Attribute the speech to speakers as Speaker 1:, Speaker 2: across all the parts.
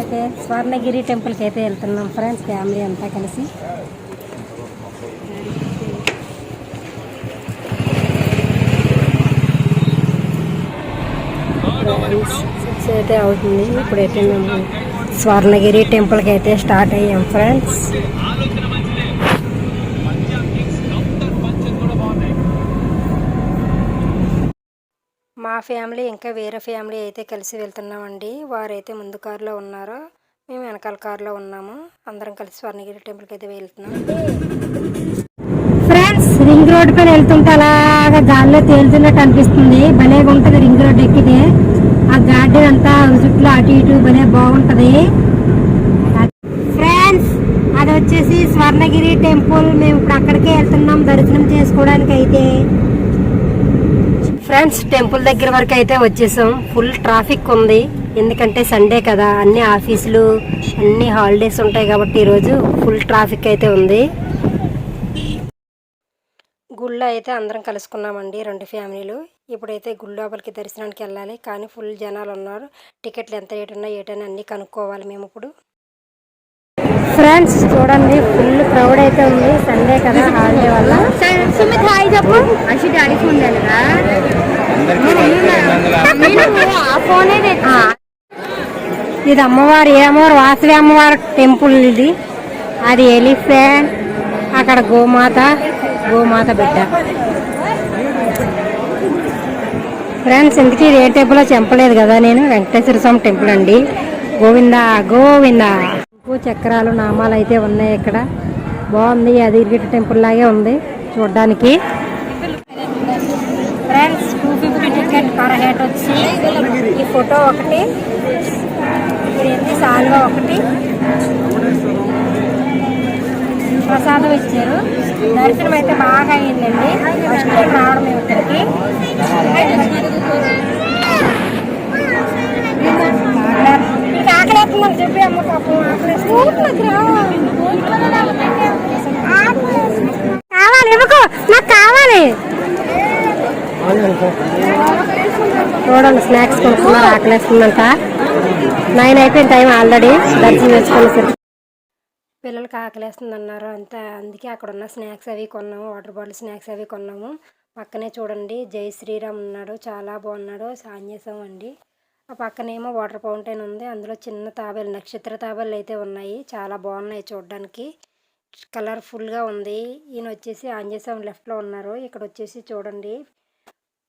Speaker 1: అయితే స్వర్ణగిరి టెంపుల్కి అయితే వెళ్తున్నాం ఫ్రెండ్స్ ఫ్యామిలీ అంతా కలిసి. సిక్స్ అయితే అవుతుంది. ఇప్పుడైతే మేము స్వర్ణగిరి టెంపుల్కి అయితే స్టార్ట్ అయ్యాం ఫ్రెండ్స్. మా ఫ్యామిలీ ఇంకా వేరే ఫ్యామిలీ అయితే కలిసి వెళ్తున్నామండి. వారైతే ముందు కారులో ఉన్నారు మేము వెనకాల కారులో ఉన్నాము. అందరం కలిసి స్వర్ణగిరి టెంపుల్కి అయితే వెళ్తున్నాం. ఫ్రెండ్స్ రింగ్ రోడ్ పైన వెళ్తుంటే అలాగా గాల్లో తేలుతున్నట్టు అనిపిస్తుంది. భలే ఉంటుంది రింగ్ రోడ్ ఎక్కితే. ఆ గార్డెన్ అంతా చుట్టూ అటు ఇటు భలే బాగుంటుంది. ఫ్రెండ్స్ అది వచ్చేసి స్వర్ణగిరి టెంపుల్. మేము ఇప్పుడు అక్కడికే వెళ్తున్నాం దర్శనం చేసుకోవడానికి అయితే ఫ్రెండ్స్ టెంపుల్ దగ్గర వరకు అయితే వచ్చేసాం. ఫుల్ ట్రాఫిక్ ఉంది. ఎందుకంటే సండే కదా. అన్ని ఆఫీసులు అన్ని హాలిడేస్ ఉంటాయి కాబట్టి ఈరోజు ఫుల్ ట్రాఫిక్ అయితే ఉంది. గుళ్ళో అయితే అందరం కలుసుకున్నామండి రెండు ఫ్యామిలీలు. ఇప్పుడైతే గుడి లోపలికి దర్శనానికి వెళ్ళాలి. కానీ ఫుల్ జనాలు ఉన్నారు. టికెట్లు ఎంత రేటు ఉన్నాయి ఏటని అన్నీ కనుక్కోవాలి మేము ఇప్పుడు. ఫ్రెండ్స్ చూడండి ఫుల్ క్రౌడ్ అయితే ఉంది. సండే కదా. అషి డాడీ ఫోన్ ఇది అమ్మవారు ఏ అమ్మవారు? వాసవి అమ్మవారి టెంపుల్ ఇది. అది ఎలిఫెంట్ అక్కడ గోమాత గోమాత బిడ్డ. ఫ్రెండ్స్ ఇందుకే ఇది ఏ టెంపుల్ చెప్పలేదు కదా నేను? వెంకటేశ్వర స్వామి టెంపుల్ అండి. గోవింద గోవింద. చక్రాలు నామాలు అయితే ఉన్నాయి ఇక్కడ. బాగుంది అదిగిరి టెంపుల్ లాగే ఉంది చూడడానికి. Friends two fifty ticket per head వచ్చి ఈ ఫోటో ఒకటి ఇది సాల్వా ఒకటి. ప్రసాదం ఇచ్చారు. దర్శనం అయితే బాగా అయిందండి. ఫస్ట్ టైం రావడం ఇక్కడికి. చెప్పి అమ్మ పాపం ఆకలి చూడండి స్నాక్స్ కొనుక్కున్నారు ఆకలేస్తుందంట నైన్ అయిపోయిన టైం ఆల్రెడీ దర్శనం చేసుకునేసరికి పిల్లలకి ఆకలేస్తుంది అన్నారు అంత. అందుకే అక్కడ ఉన్న స్నాక్స్ అవి కొన్నాము వాటర్ బాటిల్ స్నాక్స్ అవి కొన్నాము. పక్కనే చూడండి జై శ్రీరామ్ ఉన్నాడు చాలా బాగున్నాడు సాన్యసం అండి. ఆ పక్కనేమో వాటర్ ఫౌంటైన్ ఉంది అందులో చిన్న తాబేలు నక్షత్ర తాబేలు అయితే ఉన్నాయి. చాలా బాగున్నాయి చూడడానికి. కలర్ఫుల్గా ఉంది. ఈయన వచ్చేసి ఆంజనేయ లెఫ్ట్లో ఉన్నారు. ఇక్కడ వచ్చేసి చూడండి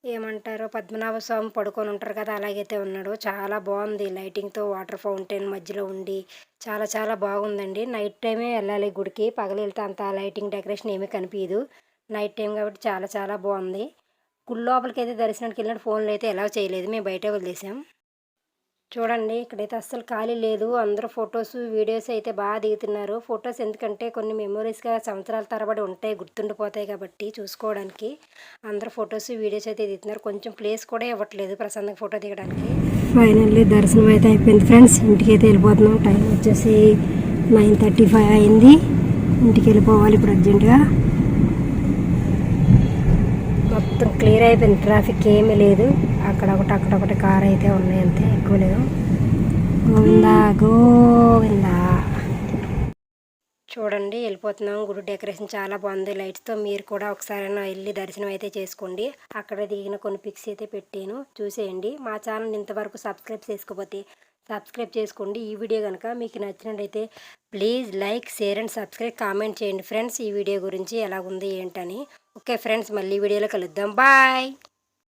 Speaker 1: ఏమంటారు? పద్మనాభ స్వామి పడుకొని ఉంటారు కదా అలాగైతే ఉన్నాడు. చాలా బాగుంది. లైటింగ్తో వాటర్ ఫౌంటైన్ మధ్యలో ఉండి చాలా చాలా బాగుందండి. నైట్ టైమే వెళ్ళాలి గుడికి. పగలు వెళ్తే అంత లైటింగ్ డెకరేషన్ ఏమీ కనిపించదు నైట్ టైం కాబట్టి చాలా చాలా బాగుంది. గుడి లోపలికి అయితే దర్శనానికి వెళ్ళినట్టు ఫోన్లు అయితే ఎలా చేయలేదు. మేము బయట వదిలేసాం. చూడండి ఇక్కడైతే అస్సలు ఖాళీ లేదు. అందరూ ఫొటోస్ వీడియోస్ అయితే బాగా దిగుతున్నారు. ఫొటోస్ ఎందుకంటే కొన్ని మెమొరీస్గా సంవత్సరాల తరబడి ఉంటాయి గుర్తుండిపోతాయి కాబట్టి చూసుకోవడానికి. అందరూ ఫొటోస్ వీడియోస్ అయితే దిగుతున్నారు. కొంచెం ప్లేస్ కూడా ఇవ్వట్లేదు ప్రశాంతంగా ఫోటో దిగడానికి. ఫైనల్లీ దర్శనం అయితే అయిపోయింది ఫ్రెండ్స్. ఇంటికి అయితే వెళ్ళిపోతున్నాం. టైం వచ్చేసి నైన్ థర్టీ ఫైవ్ అయింది. ఇంటికి వెళ్ళిపోవాలి ఇప్పుడు అర్జెంటుగా. మొత్తం క్లియర్ అయిపోయింది. ట్రాఫిక్ ఏమీ లేదు. అక్కడ ఒకటి అక్కడ ఒకటి కార్ అయితే ఉన్నాయి అంతే. ఎక్కువ లేవు గోవిందా గోవిందా. చూడండి వెళ్ళిపోతున్నాం. గుడి డెకరేషన్ చాలా బాగుంది. లైట్స్తో మీరు కూడా ఒకసారి వెళ్ళి దర్శనం అయితే చేసుకోండి. అక్కడ దిగిన కొన్ని పిక్స్ అయితే పెట్టాను. చూసేయండి. మా ఛానల్ ఇంతవరకు సబ్స్క్రైబ్ చేసుకోపోతే సబ్స్క్రైబ్ చేసుకోండి. ఈ వీడియో కనుక మీకు నచ్చినట్టయితే please like share and subscribe comment చేయండి. ఫ్రెండ్స్ ఈ వీడియో గురించి ఎలా ఉంది ఏంటని. ఓకే ఫ్రెండ్స్ మళ్ళీ వీడియోలో కలుద్దాం. బాయ్!